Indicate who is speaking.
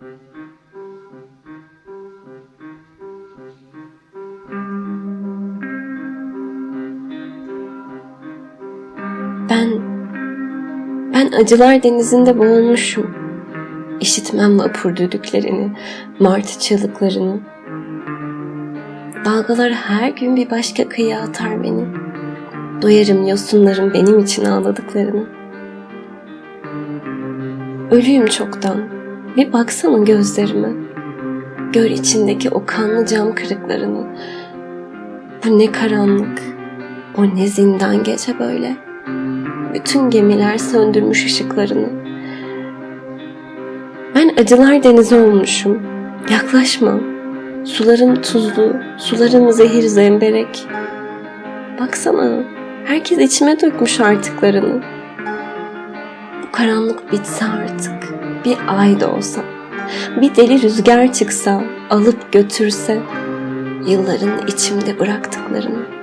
Speaker 1: Ben ben acılar denizinde boğulmuşum. İşitmem vapur düdüklerini, martı çığlıklarını. Dalgalar her gün bir başka kıyıya atar beni. Duyarım yosunların benim için ağladıklarını. Ölüyüm çoktan. Bir baksana gözlerime. Gör içindeki o kanlı cam kırıklarını. Bu ne karanlık. O ne zindan gece böyle. Bütün gemiler söndürmüş ışıklarını. Ben acılar denizi olmuşum. Yaklaşma. Suların tuzlu, suların zehir zemberek. Baksana, herkes içime dökmüş artıklarını. Bu karanlık bitse artık, bir ay da olsa, bir deli rüzgar çıksa, alıp götürse, yılların içimde bıraktıklarını.